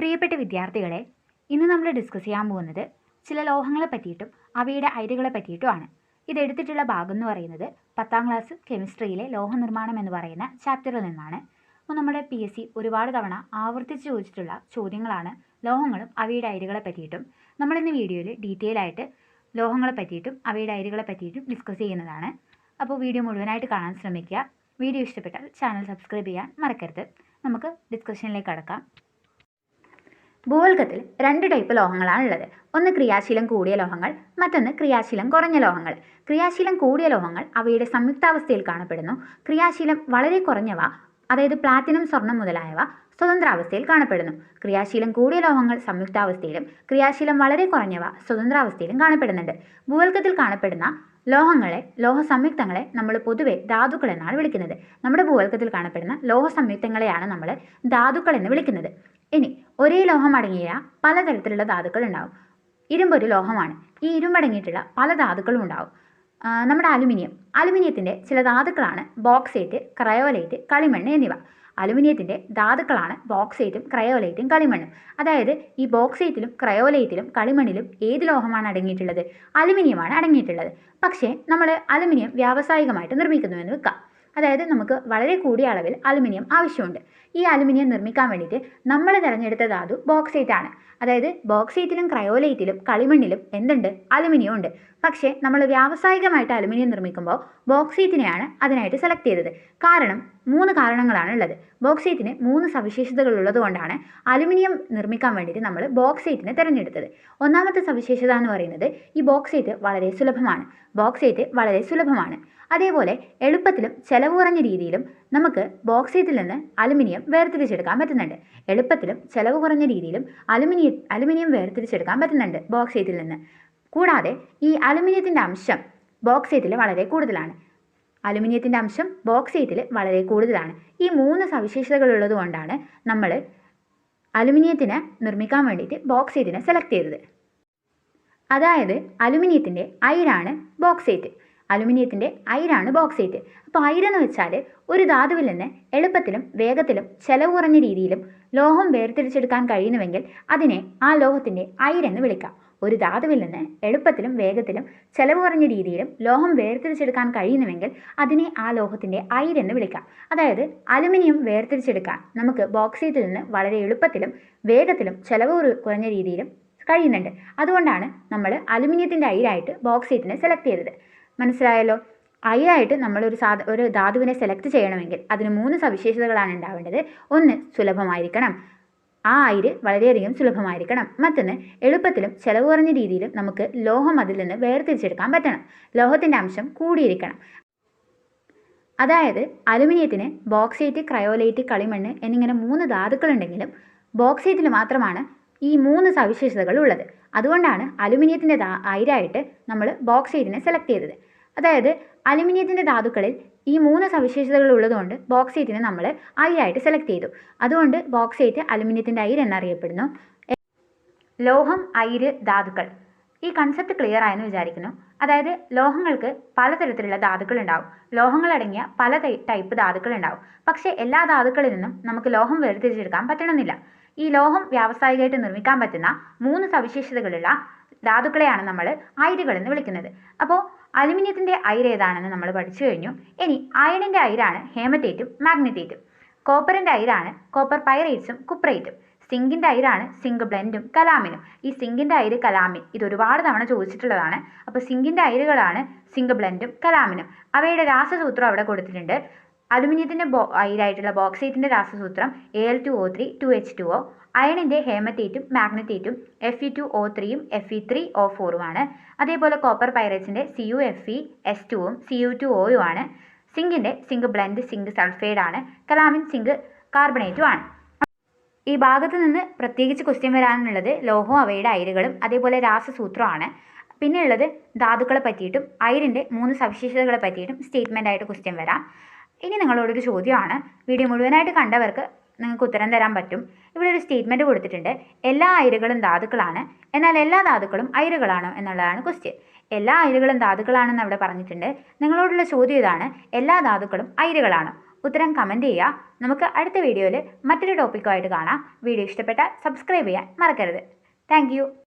പ്രിയപ്പെട്ട വിദ്യാർത്ഥികളെ ഇന്ന് നമ്മൾ ഡിസ്കസ് ചെയ്യാൻ പോകുന്നത് ചില ലോഹങ്ങളെ പറ്റിയിട്ടും അവയുടെ അയിരുകളെ പറ്റിയിട്ടുമാണ് ഇതെടുത്തിട്ടുള്ള ഭാഗം എന്ന് പറയുന്നത് പത്താം ക്ലാസ് കെമിസ്ട്രിയിലെ ലോഹനിർമ്മാണം എന്ന് പറയുന്ന ചാപ്റ്ററിൽ നിന്നാണ്. അപ്പോൾ നമ്മുടെ പി എസ് സി ഒരുപാട് തവണ ആവർത്തിച്ച് ചോദിച്ചിട്ടുള്ള ചോദ്യങ്ങളാണ് ലോഹങ്ങളും അവയുടെ അയിരുകളെ പറ്റിയിട്ടും. നമ്മളിന്ന് വീഡിയോയിൽ ഡീറ്റെയിൽ ആയിട്ട് ലോഹങ്ങളെ പറ്റിയിട്ടും അവയുടെ അയിരുകളെ പറ്റിയിട്ടും ഡിസ്കസ് ചെയ്യുന്നതാണ്. അപ്പോൾ വീഡിയോ മുഴുവനായിട്ട് കാണാൻ ശ്രമിക്കുക. വീഡിയോ ഇഷ്ടപ്പെട്ടാൽ ചാനൽ സബ്സ്ക്രൈബ് ചെയ്യാൻ മറക്കരുത്. നമുക്ക് ഡിസ്കഷനിലേക്ക് കടക്കാം. ഭൂവൽക്കത്തിൽ രണ്ട് ടൈപ്പ് ലോഹങ്ങളാണ് ഉള്ളത് ഒന്ന് ക്രിയാശീലം കൂടിയ ലോഹങ്ങൾ മറ്റൊന്ന് ക്രിയാശീലം കുറഞ്ഞ ലോഹങ്ങൾ. ക്രിയാശീലം കൂടിയ ലോഹങ്ങൾ അവയുടെ സംയുക്താവസ്ഥയിൽ കാണപ്പെടുന്നു. ക്രിയാശീലം വളരെ കുറഞ്ഞവ അതായത് പ്ലാറ്റിനം സ്വർണം മുതലായവ സ്വതന്ത്രാവസ്ഥയിൽ കാണപ്പെടുന്നു. ക്രിയാശീലം കൂടിയ ലോഹങ്ങൾ സംയുക്താവസ്ഥയിലും ക്രിയാശീലം വളരെ കുറഞ്ഞവ സ്വതന്ത്രാവസ്ഥയിലും കാണപ്പെടുന്നുണ്ട്. ഭൂവൽക്കത്തിൽ കാണപ്പെടുന്ന ലോഹങ്ങളെ ലോഹ സംയുക്തങ്ങളെ നമ്മൾ പൊതുവെ ധാതുക്കൾ എന്നാണ് വിളിക്കുന്നത്. നമ്മുടെ ഭൂവൽക്കത്തിൽ കാണപ്പെടുന്ന ലോഹ സംയുക്തങ്ങളെയാണ് നമ്മൾ ധാതുക്കൾ എന്ന് വിളിക്കുന്നത്. ഇനി ഒരേ ലോഹം അടങ്ങിയ പലതരത്തിലുള്ള ധാതുക്കൾ ഉണ്ടാവും. ഇരുമ്പൊരു ലോഹമാണ്. ഈ ഇരുമ്പടങ്ങിയിട്ടുള്ള പല ധാതുക്കളും ഉണ്ടാവും. നമ്മുടെ അലുമിനിയം. അലുമിനിയത്തിന്റെ ചില ധാതുക്കളാണ് ബോക്സൈറ്റ് ക്രയോലൈറ്റ് കളിമണ്ണ് എന്നിവ. അലുമിനിയത്തിന്റെ ധാതുക്കളാണ് ബോക്സൈറ്റും ക്രയോലൈറ്റും കളിമണ്ണും. അതായത് ഈ ബോക്സൈറ്റിലും ക്രയോലൈറ്റിലും കളിമണ്ണിലും ഏത് ലോഹമാണ് അടങ്ങിയിട്ടുള്ളത്? അലുമിനിയമാണ് അടങ്ങിയിട്ടുള്ളത്. പക്ഷേ നമ്മൾ അലുമിനിയം വ്യാവസായികമായിട്ട് നിർമ്മിക്കുന്നുവെന്ന് വെക്കാം. അതായത് നമുക്ക് വളരെ കൂടിയ അളവിൽ അലുമിനിയം ആവശ്യമുണ്ട്. ഈ അലുമിനിയം നിർമ്മിക്കാൻ വേണ്ടിയിട്ട് നമ്മൾ തിരഞ്ഞെടുത്ത ധാതു ബോക്സൈറ്റ് ആണ്. അതായത് ബോക്സൈറ്റിലും ക്രയോലൈറ്റിലും കളിമണ്ണിലും എന്തുണ്ട്? അലുമിനിയം ഉണ്ട്. പക്ഷേ നമ്മൾ വ്യാവസായികമായിട്ട് അലുമിനിയം നിർമ്മിക്കുമ്പോൾ ബോക്സൈറ്റിനെയാണ് അതിനായിട്ട് സെലക്ട് ചെയ്തത്. കാരണം മൂന്ന് കാരണങ്ങളാണ് ഉള്ളത്. ബോക്സൈറ്റിന് മൂന്ന് സവിശേഷതകൾ ഉള്ളതുകൊണ്ടാണ് അലുമിനിയം നിർമ്മിക്കാൻ വേണ്ടിയിട്ട് നമ്മൾ ബോക്സൈറ്റിനെ തിരഞ്ഞെടുത്തത്. ഒന്നാമത്തെ സവിശേഷത എന്ന് പറയുന്നത് ഈ ബോക്സൈറ്റ് വളരെ സുലഭമാണ്. ബോക്സൈറ്റ് വളരെ സുലഭമാണ്. അതേപോലെ എളുപ്പത്തിലും ചെലവ് കുറഞ്ഞ രീതിയിലും നമുക്ക് ബോക്സൈറ്റിൽ നിന്ന് അലുമിനിയം വേർതിരിച്ചെടുക്കാൻ പറ്റുന്നുണ്ട്. എളുപ്പത്തിലും ചെലവ് കുറഞ്ഞ രീതിയിലും അലുമിനിയം അലുമിനിയം വേർതിരിച്ചെടുക്കാൻ പറ്റുന്നുണ്ട് ബോക്സൈറ്റിൽ നിന്ന്. കൂടാതെ ഈ അലുമിനിയത്തിന്റെ അംശം ബോക്സൈറ്റിൽ വളരെ കൂടുതലാണ്. അലുമിനിയത്തിന്റെ അംശം ബോക്സൈറ്റിൽ വളരെ കൂടുതലാണ്. ഈ മൂന്ന് സവിശേഷതകൾ ഉള്ളത് കൊണ്ടാണ് നമ്മൾ അലുമിനിയത്തിനെ നിർമ്മിക്കാൻ വേണ്ടിയിട്ട് ബോക്സൈറ്റിനെ സെലക്ട് ചെയ്തത്. അതായത് അലുമിനിയത്തിന്റെ അയിരാണ് ബോക്സൈറ്റ് അലുമിനിയത്തിന്റെ അയിരാണ് ബോക്സൈറ്റ് അപ്പോൾ അയിരെന്ന് വെച്ചാൽ ഒരു ധാതുവിൽ നിന്ന് എളുപ്പത്തിലും വേഗത്തിലും ചെലവ് കുറഞ്ഞ രീതിയിലും ലോഹം വേർതിരിച്ചെടുക്കാൻ കഴിയുന്നുവെങ്കിൽ അതിനെ ആ ലോഹത്തിന്റെ അയിരെന്ന് വിളിക്കാം. ഒരു ധാതുവിൽ നിന്ന് എളുപ്പത്തിലും വേഗത്തിലും ചെലവ് കുറഞ്ഞ രീതിയിലും ലോഹം വേർതിരിച്ചെടുക്കാൻ കഴിയുന്നുവെങ്കിൽ അതിനെ ആ ലോഹത്തിന്റെ അയിരെന്ന് വിളിക്കാം. അതായത് അലുമിനിയം വേർതിരിച്ചെടുക്കാൻ നമുക്ക് ബോക്സൈറ്റിൽ നിന്ന് വളരെ എളുപ്പത്തിലും വേഗത്തിലും ചെലവ് കുറഞ്ഞ രീതിയിലും കഴിയുന്നുണ്ട്. അതുകൊണ്ടാണ് നമ്മൾ അലുമിനിയത്തിന്റെ അയിരായിട്ട് ബോക്സൈറ്റിനെ സെലക്ട് ചെയ്തത്. മനസ്സിലായല്ലോ? അയിരായിട്ട് നമ്മളൊരു സാധ ഒരു ധാതുവിനെ സെലക്ട് ചെയ്യണമെങ്കിൽ അതിന് മൂന്ന് സവിശേഷതകളാണ് ഉണ്ടാവേണ്ടത്. ഒന്ന് സുലഭമായിരിക്കണം. ആ അയിര് വളരെയധികം സുലഭമായിരിക്കണം. മറ്റൊന്ന് എളുപ്പത്തിലും ചെലവ് കുറഞ്ഞ രീതിയിലും നമുക്ക് ലോഹം അതിൽ നിന്ന് വേർതിരിച്ചെടുക്കാൻ പറ്റണം. ലോഹത്തിന്റെ അംശം കൂടിയിരിക്കണം. അതായത് അലുമിനിയത്തിന് ബോക്സൈറ്റ് ക്രയോലൈറ്റ് കളിമണ്ണ് എന്നിങ്ങനെ മൂന്ന് ധാതുക്കളുണ്ടെങ്കിലും ബോക്സൈറ്റിൽ മാത്രമാണ് ഈ മൂന്ന് സവിശേഷതകൾ ഉള്ളത്. അതുകൊണ്ടാണ് അലുമിനിയത്തിന്റെ അയിരായിട്ട് നമ്മൾ ബോക്സൈറ്റിനെ സെലക്ട് ചെയ്തത്. അതായത് അലുമിനിയത്തിന്റെ ധാതുക്കളിൽ ഈ മൂന്ന് സവിശേഷതകൾ ഉള്ളതുകൊണ്ട് ബോക്സൈറ്റിനെ നമ്മൾ അയിരായിട്ട് സെലക്ട് ചെയ്തു. അതുകൊണ്ട് ബോക്സൈറ്റ് അലുമിനിയത്തിന്റെ അയിര് എന്നറിയപ്പെടുന്നു. ലോഹം അയിര് ധാതുക്കൾ. ഈ കൺസെപ്റ്റ് ക്ലിയർ ആയെന്ന് വിചാരിക്കുന്നു. അതായത് ലോഹങ്ങൾക്ക് പലതരത്തിലുള്ള ധാതുക്കൾ ഉണ്ടാവും. ലോഹങ്ങളടങ്ങിയ പല ടൈപ്പ് ധാതുക്കൾ ഉണ്ടാവും. പക്ഷേ എല്ലാ ധാതുക്കളിൽ നിന്നും നമുക്ക് ലോഹം വേർതിരിച്ചെടുക്കാൻ പറ്റണമെന്നില്ല. ഈ ലോഹം വ്യാവസായികമായിട്ട് നിർമ്മിക്കാൻ പറ്റുന്ന മൂന്ന് സവിശേഷതകളുള്ള ധാതുക്കളെയാണ് നമ്മൾ അയിരുകൾ എന്ന് വിളിക്കുന്നത്. അപ്പോൾ അലുമിനിയത്തിന്റെ അയിര് ഏതാണെന്ന് നമ്മൾ പഠിച്ചു കഴിഞ്ഞു. ഇനി അയണിന്റെ അയിരാണ് ഹേമറ്റേറ്റും മാഗ്നറ്റേറ്റും. കോപ്പറിന്റെ അയിരാണ് കോപ്പർ പൈറേറ്റ്സും കുപ്രേറ്റും. സിങ്കിന്റെ അയിരാണ് സിങ്ക് ബ്ലെൻഡും കലാമിനും. ഈ സിങ്കിന്റെ അയിര് കലാമിൻ ഇത് ഒരുപാട് തവണ ചോദിച്ചിട്ടുള്ളതാണ്. അപ്പോൾ സിങ്കിന്റെ അയിരുകളാണ് സിങ്ക് ബ്ലെൻഡും കലാമിനും. അവയുടെ രാസസൂത്രം അവിടെ കൊടുത്തിട്ടുണ്ട്. അലുമിനിയത്തിന്റെ ബോ അയിരായിട്ടുള്ള ബോക്സൈറ്റിന്റെ രാസസൂത്രം A L two O three two H two O അയണിന്റെ ഹേമത്തേറ്റും മാഗ്നത്തേറ്റും എഫ് ഇ ടു ഒ ത്രീയും എഫ് ഇ ത്രീ ഒ ഫോറുമാണ് അതേപോലെ copper പൈറേറ്റ്സിന്റെ C U F E S ടുവും സി യു ടു ഒയും ആണ്. സിങ്കിന്റെ സിങ്ക് ബ്ലെൻഡ് സിങ്ക് സൾഫൈഡ് ആണ്. കലാമിൻ സിങ്ക് കാർബണേറ്റും ആണ്. ഈ ഭാഗത്ത് നിന്ന് പ്രത്യേകിച്ച് ക്വസ്റ്റ്യൻ വരാനുള്ളത് ലോഹവും അവയുടെ അയിരുകളും അതേപോലെ രാസസൂത്രമാണ് പിന്നെയുള്ളത് ധാതുക്കളെ പറ്റിയിട്ടും അയിരിന്റെ മൂന്ന് സവിശേഷതകളെ പറ്റിയിട്ടും സ്റ്റേറ്റ്മെന്റ് ആയിട്ട് ക്വസ്റ്റ്യൻ വരാം. ഇനി നിങ്ങളോടൊരു ചോദ്യമാണ്. വീഡിയോ മുഴുവനായിട്ട് കണ്ടവർക്ക് നിങ്ങൾക്ക് ഉത്തരം തരാൻ പറ്റും. ഇവിടെ ഒരു സ്റ്റേറ്റ്മെന്റ് കൊടുത്തിട്ടുണ്ട്. എല്ലാ അയിരുകളും ധാതുക്കളാണ്. എന്നാൽ എല്ലാ ധാതുക്കളും അയിരുകളാണോ എന്നുള്ളതാണ് ക്വസ്റ്റ്യൻ എല്ലാ അയിരുകളും ധാതുക്കളാണെന്ന് അവിടെ പറഞ്ഞിട്ടുണ്ട്. നിങ്ങളോടുള്ള ചോദ്യം ഇതാണ്. എല്ലാ ധാതുക്കളും അയിരുകളാണോ. ഉത്തരം കമന്റ് ചെയ്യുക. നമുക്ക് അടുത്ത വീഡിയോയിൽ മറ്റൊരു ടോപ്പിക്കുമായിട്ട് കാണാം. വീഡിയോ ഇഷ്ടപ്പെട്ടാൽ സബ്സ്ക്രൈബ് ചെയ്യാൻ മറക്കരുത്. താങ്ക്